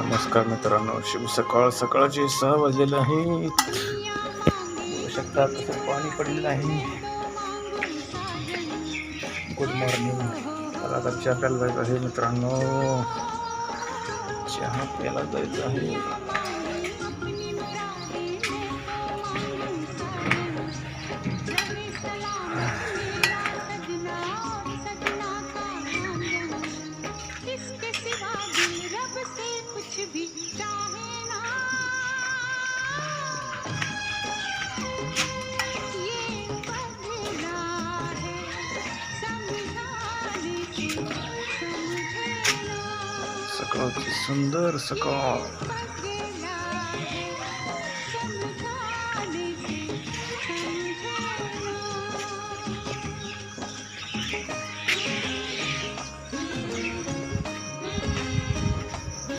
नमस्कार मित्रांनो शुभ सकाळ. सकाळचे सहा वाजलेले आहे. बघू शकता तसं पाणी पडलेलं आहे. गुड मॉर्निंग मला आता चहा प्यायला जायचं आहे मित्रांनो. चहा प्यायला जायचं आहे. सकाळची सुंदर सकाल